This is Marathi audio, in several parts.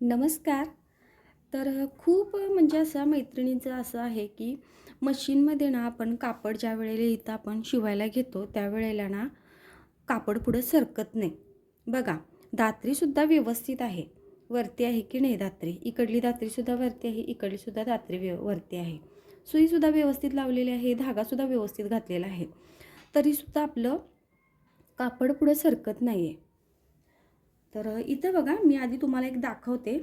नमस्कार. तर खूप म्हणजे असं मैत्रिणीचं असं आहे की मशीनमध्ये ना आपण कापड ज्या वेळेला इथं आपण शिवायला घेतो त्यावेळेला ना कापड पुढं सरकत नाही. बघा दात्रीसुद्धा व्यवस्थित आहे. वरती आहे की नाही दात्री इकडली दात्रीसुद्धा वरती आहे इकडलीसुद्धा दात्री व्य वरती आहे. सुईसुद्धा व्यवस्थित लावलेली आहे धागासुद्धा व्यवस्थित घातलेला आहे. तरीसुद्धा आपलं कापड पुढं सरकत नाही आहे तर इथं बघा मी आधी तुम्हाला एक दाखवते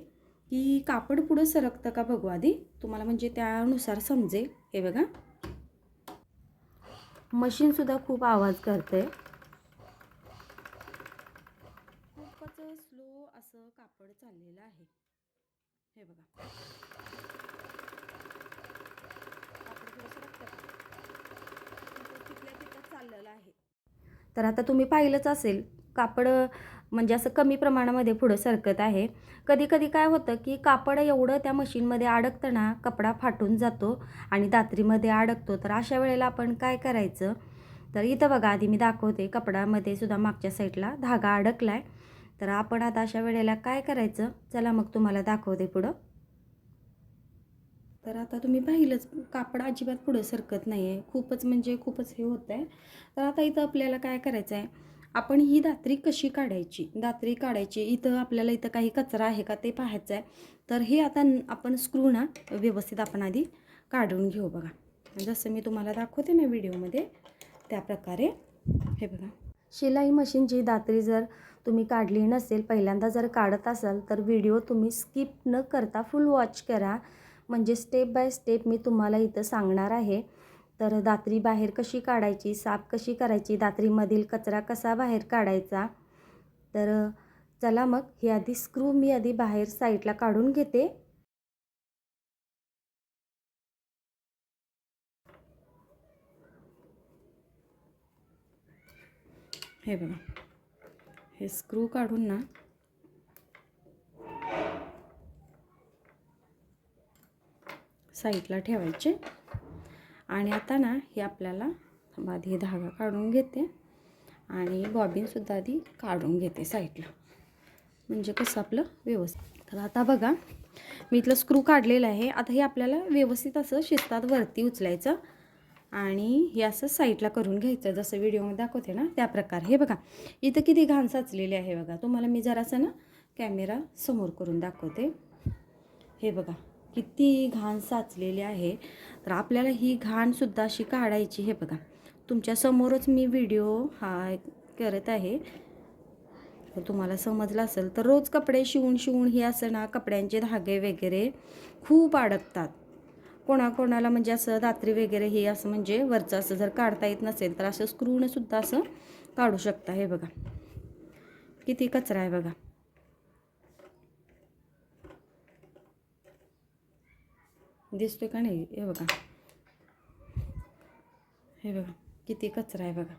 की कापड पुढं सरकतं का बघू आधी. तुम्हाला म्हणजे त्यानुसार समजेल. हे बघा. मशीनसुद्धा खूप आवाज करते खूपच स्लो असं कापड चाललेलं आहे. हे बघा. कापड तिथल्या तिथं चाललेलं आहे. तर आता तुम्ही पाहिलंच असेल कापड म्हणजे असं कमी प्रमाणामध्ये पुढं सरकत आहे. कधी कधी काय होतं की कापड एवढं त्या मशीनमध्ये अडकतं ना कपडा फाटून जातो आणि दात्रीमध्ये अडकतो. तर अशा वेळेला आपण काय करायचं? तर इथं बघा आधी मी दाखवते. कपडामध्ये सुद्धा मागच्या साईडला धागा अडकला आहे तर आपण आता अशा वेळेला काय करायचं? चला मग तुम्हाला दाखवते पुढं. तर आता तुम्ही पाहिलंच कापड अजिबात पुढं सरकत नाही आहे खूपच म्हणजे खूपच हे होतं आहे तर आता इथं आपल्याला काय करायचं आहे आपण ही दात्री कशी काढायची? दात्री काढायची इथं आपल्याला इथं काही कचरा आहे का ते पाहायचं आहे तर हे आता आपण स्क्रू ना व्यवस्थित आपण आधी काढून घेऊ बघा. जसं मी तुम्हाला दाखवते ना व्हिडिओमध्ये त्या प्रकारे हे बघा. शिलाई मशीनची दात्री जर तुम्ही काढली नसेल पहिल्यांदा जर काढत असाल तर व्हिडिओ तुम्ही स्किप न करता फुल वॉच करा. म्हणजे स्टेप बाय स्टेप मी तुम्हाला इथं सांगणार आहे. तर दात्री बाहेर कशी काढायची? साफ कशी करायची? दात्रीमधील कचरा कसा बाहेर काढायचा? तर चला मग हे आधी स्क्रू मी आधी बाहेर साईडला काढून घेते. हे बघा. हे स्क्रू काढून ना साईडला ठेवायचे. आणि आता ना हे आपल्याला आधी धागा काढून घेते आणि बॉबिनसुद्धा आधी काढून घेते साईडला म्हणजे कसं आपलं व्यवस्थित. तर आता बघा मी इथलं स्क्रू काढलेलं आहे. आता हे आपल्याला व्यवस्थित असं शिस्तात वरती उचलायचं आणि हे असं साईडला करून घ्यायचं. जसं व्हिडिओमध्ये दाखवते ना त्या प्रकारे. हे बघा इथं किती घाण साचलेली आहे बघा. तुम्हाला मी जरासं ना कॅमेरा समोर करून दाखवते. हे बघा. किती घाण साचलेली आहे. तर आपल्याला ही घाणसुद्धा अशी काढायची हे बघा. तुमच्यासमोरच मी व्हिडिओ हा करत आहे. तर तुम्हाला समजलं असेल तर रोज कपडे शिवून शिवून हे असं ना कपड्यांचे धागे वगैरे खूप अडकतात. कोणाकोणाला म्हणजे असं दात्री वगैरे हे असं म्हणजे वरचं असं जर काढता येत नसेल तर असं स्क्रूनसुद्धा असं काढू शकता हे बघा. किती कचरा आहे बघा. दिसतो का नाही? हे बघा. हे बघा किती कचरा आहे बघा.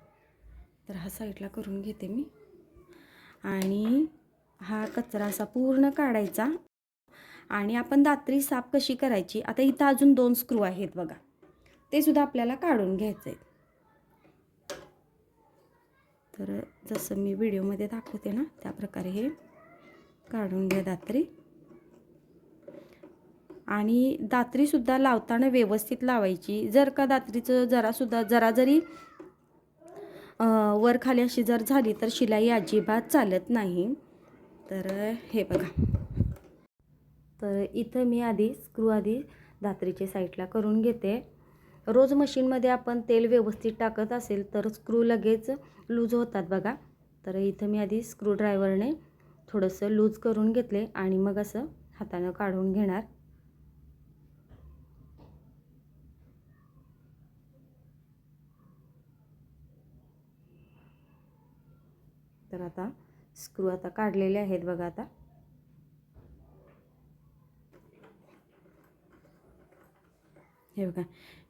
तर हा साईडला करून घेते मी. आणि हा कचरा असा पूर्ण काढायचा. आणि आपण दात्री साफ कशी करायची? आता इथं अजून दोन स्क्रू आहेत बघा. ते सुद्धा आपल्याला काढून घ्यायचं आहे तर जसं मी व्हिडिओमध्ये दाखवते ना त्या प्रकारे हे काढून घ्या दात्री. आणि दात्रीसुद्धा लावताना व्यवस्थित लावायची. जर का दात्रीचं जरासुद्धा जरा जरी वर खाली अशी जर झाली तर शिलाई अजिबात चालत नाही. तर हे बघा. तर इथं मी आधी स्क्रू आधी दात्रीच्या साईडला करून घेते. रोज मशीनमध्ये आपण तेल व्यवस्थित टाकत असेल तर स्क्रू लगेच लूज होतात बघा. तर इथं मी आधी स्क्रू ड्रायव्हरने थोडंसं लूज करून घेतले आणि मग असं हातानं काढून घेणार. तर आता स्क्रू आता काढलेले आहेत बघा आता. हे बघा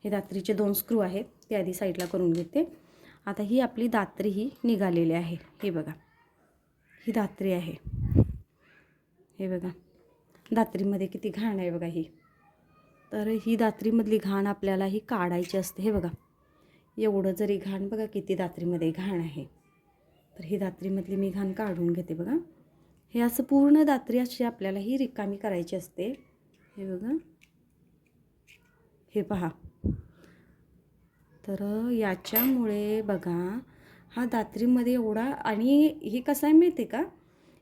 हे दात्रीचे दोन स्क्रू आहेत ते आधी साईडला करून घेते. आता ही आपली दात्री ही निघालेली आहे. हे बघा ही दात्री आहे. हे बघा दात्रीमध्ये किती घाण आहे बघा ही. तर ही दात्रीमधली घाण आपल्याला ही काढायची असते. हे बघा एवढं जरी घाण बघा किती दात्रीमध्ये घाण आहे. तर ही दात्रीमधली मी घाण काढून घेते बघा. हे असं पूर्ण दात्री अशी आपल्याला ही रिकामी करायची असते. हे बघा. हे पहा. तर याच्यामुळे बघा हा दात्रीमध्ये एवढा आणि हे कसं आहे माहिती का?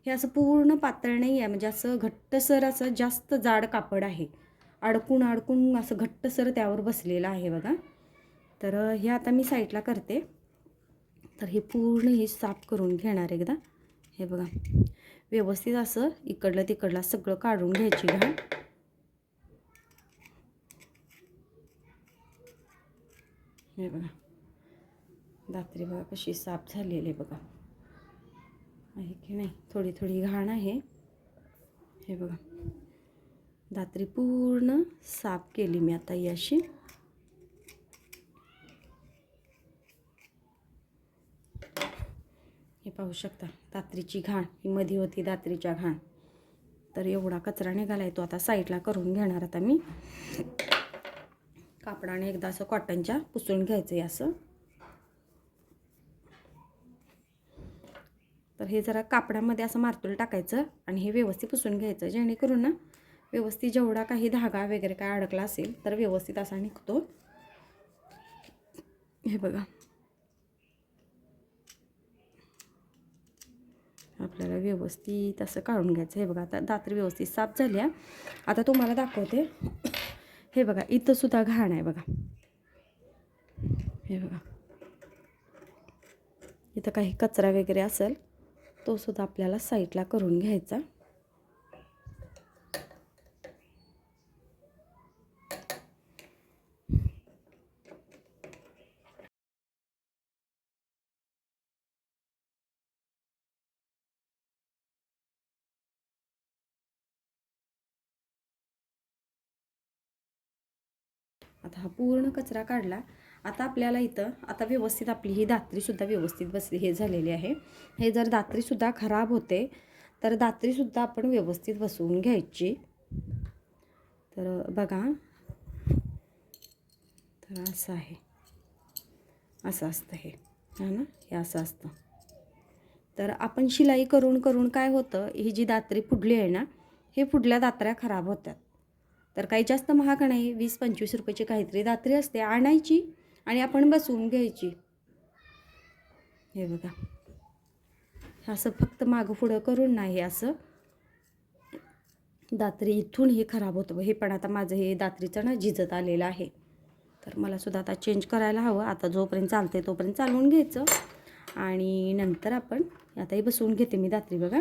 हे असं पूर्ण पातळ नाही आहे. म्हणजे असं घट्टसर असं जास्त जाड कापड आहे. अडकून अडकून असं घट्टसर त्यावर बसलेलं आहे बघा. तर हे आता मी साईडला करते. तर हे पूर्ण हे साफ करून घेणार एकदा. हे बघा. व्यवस्थित असं इकडलं तिकडला सगळं काढून घ्यायची घाण. हे बघा. दात्री बघा कशी साफ झालेली आहे बघा. आहे की नाही? थोडी थोडी घाण आहे. हे बघा. दात्री पूर्ण साफ केली मी आता ही अशी हे पाहू शकता दात्रीची घाण ही मध्ये होती दात्रीच्या घाण. तर एवढा कचरा निघाला आहे तो आता साईडला करून घेणार आता मी. कापडाने एकदा असं कॉटनच्या पुसून घ्यायचं आहे असं. तर हे जरा कापडामध्ये असं मारतूल टाकायचं आणि हे व्यवस्थित पुसून घ्यायचं जेणेकरून ना व्यवस्थित जेवढा काही धागा वगैरे काय अडकला असेल तर व्यवस्थित असा निघतो. हे बघा. आपल्याला व्यवस्थित असं काढून घ्यायचं. हे बघा आता दात्र व्यवस्थित साफ झाल्या. आता तुम्हाला दाखवते. हे बघा इथं सुद्धा घाण आहे बघा. हे बघा. इथं काही कचरा वगैरे असेल तो सुद्धा आपल्याला साईडला करून घ्यायचा. आता हा पूर्ण कचरा काढला. आता आपल्याला इथं आता व्यवस्थित आपली ही दात्रीसुद्धा व्यवस्थित बसली हे झालेली आहे. हे जर दात्रीसुद्धा खराब होते तर दात्रीसुद्धा आपण व्यवस्थित बसवून घ्यायची. तर बघा तर असं आहे. असं असतं हे. हा ना? हे असं असतं. तर आपण शिलाई करून करून काय होतं ही जी दात्री फुडली आहे ना हे फुडल्या दात्र्या खराब होतात तर काही जास्त महाग नाही. वीस पंचवीस रुपयाची काहीतरी दात्री असते. आणायची आणि आपण बसवून घ्यायची. हे बघा. असं फक्त मागं पुढं करून नाही असं. दात्री इथून हे खराब होतं. हे पण आता माझं हे दात्रीचं ना झिजत आलेलं आहे. तर मला सुद्धा आता चेंज करायला हवं. आता जोपर्यंत चालते तोपर्यंत चालवून घ्यायचं. आणि नंतर आपण आता हे बसवून घेते मी दात्री बघा.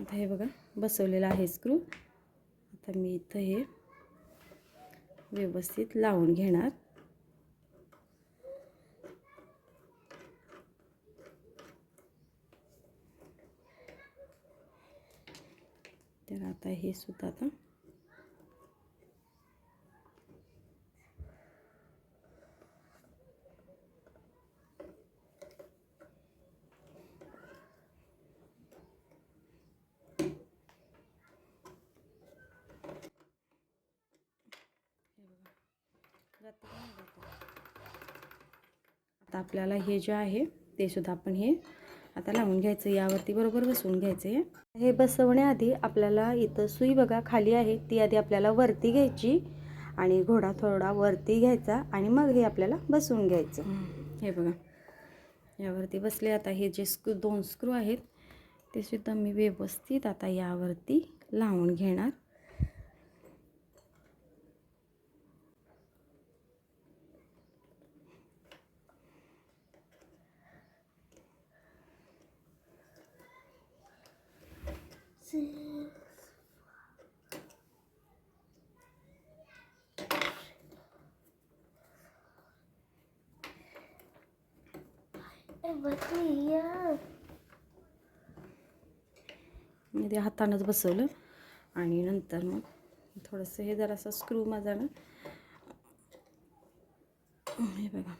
आता हे बघा बसवलेलं आहे स्क्रू आता मी इथं हे व्यवस्थित लावून घेणार. तर आता हे सुद्धा आता आता आपल्याला हे जे आहे ते सुद्धा आपण हे आता लावून घ्यायचं. यावरती बरोबर बसवून घ्यायचं आहे हे बसवण्याआधी आपल्याला इथं सुई बघा खाली आहे. ती आधी आपल्याला वरती घ्यायची आणि घोडा थोडा वरती घ्यायचा आणि मग हे आपल्याला बसवून घ्यायचं. हे बघा. यावरती बसले. आता हे जे स्क्रू दोन स्क्रू आहेत ते सुद्धा मी व्यवस्थित आता यावरती लावून घेणार. मी ते हातानंच बसवलं. आणि नंतर मग थोडंसं हे जरासं स्क्रू माझा. ना हे बघा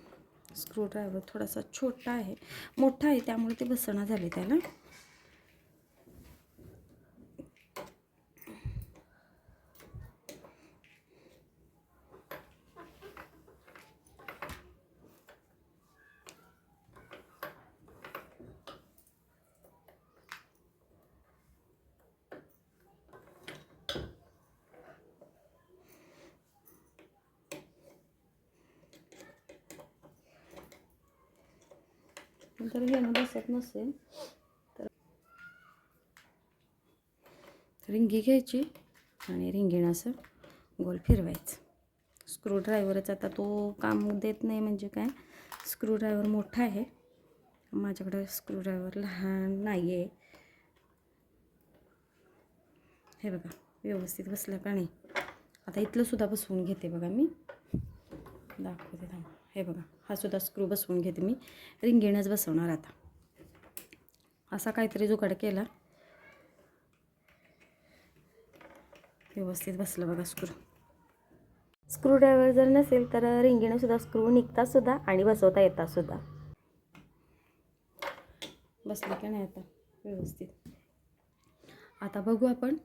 स्क्रू ड्रायव्हर थोडासा छोटा आहे मोठा आहे त्यामुळे ते बसणं झाले त्याला. जर घेणं बसत नसेल तर रिंगी घ्यायची आणि रिंगीण असं गोल फिरवायचं. स्क्रूड्रायव्हरच आता तो काम देत नाही म्हणजे काय? स्क्रूड्रायव्हर मोठा आहे. माझ्याकडे स्क्रूड्रायव्हर लहान नाही आहे हे बघा व्यवस्थित बसला का नाही? आता इथलं सुद्धा बसवून घेते बघा मी. दाखवते थांबा. हे बघा हा सुद्धा स्क्रू बसवून घेते मी. रिंगीणच बसवणार आता. असा काहीतरी जुगाड केला. व्यवस्थित बसलं बघा स्क्रू स्क्रूड्रायव्हर जर नसेल तर रिंगीनं सुद्धा स्क्रू निघतात सुद्धा आणि बसवता येतात सुद्धा. बसलं का नाही आता? व्यवस्थित. आता बघू आपण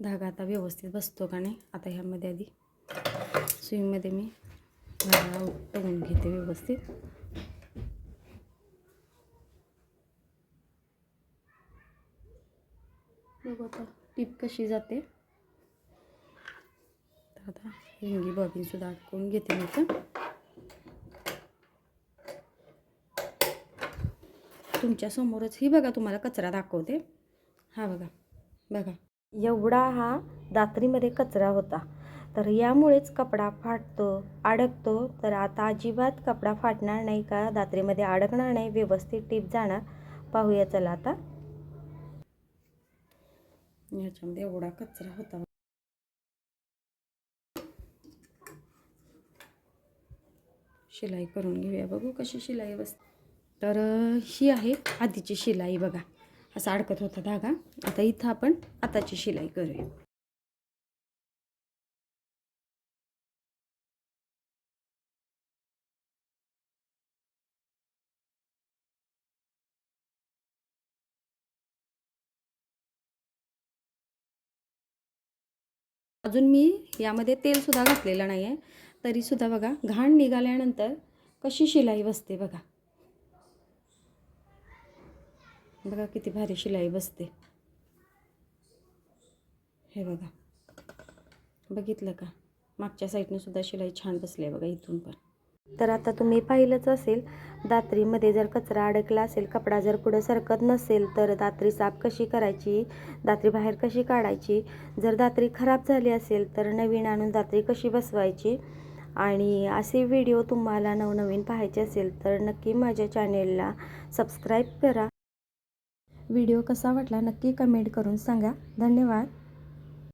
धागा आता व्यवस्थित बसतो का नाही? आता ह्यामध्ये आधी. सुईमध्ये मी धागा उपटवून घेते व्यवस्थित. बघू आता टीप कशी जाते. आता हिंगी बॉबीनसुद्धा अटकवून घेते मी तर तुमच्यासमोरच ही बघा तुम्हाला कचरा दाखवते. हा बघा बघा. एवढा हा दात्रीमध्ये कचरा होता. तर यामुळेच कपडा फाटतो अडकतो. तर आता अजिबात कपडा फाटणार नाही का? दात्रीमध्ये अडकणार नाही व्यवस्थित टीप जाणार. पाहूया चला आता. ह्याच्यामध्ये एवढा कचरा होता. शिलाई करून घेऊया. बघू कशी शिलाई बसते. तर ही आहे आधीची शिलाई बघा. असा अडकत होता धागा. आता इथं आपण आताची शिलाई करूया. अजून मी यामध्ये तेलसुद्धा घातलेलं नाही आहे. तरीसुद्धा बघा घाण निघाल्यानंतर कशी शिलाई बसते बघा. बघा किती भारी शिलाई बसते. हे बघा. बघितलं का? मागच्या साईडनं सुद्धा शिलाई छान बसली आहे बघा इथून पण. तर आता तुम्ही पाहिलंच असेल दात्रीमध्ये जर कचरा अडकला असेल कपडा जर पुढं सरकत नसेल तर दात्री साफ कशी करायची? दात्री बाहेर कशी काढायची? जर दात्री खराब झाली असेल तर नवीन आणून दात्री कशी बसवायची? आणि असे व्हिडिओ तुम्हाला नवनवीन पाहायचे असेल तर नक्की माझ्या चॅनेलला सबस्क्राईब करा. व्हिडिओ कसा वाटला नक्की कमेंट करून सांगा. धन्यवाद.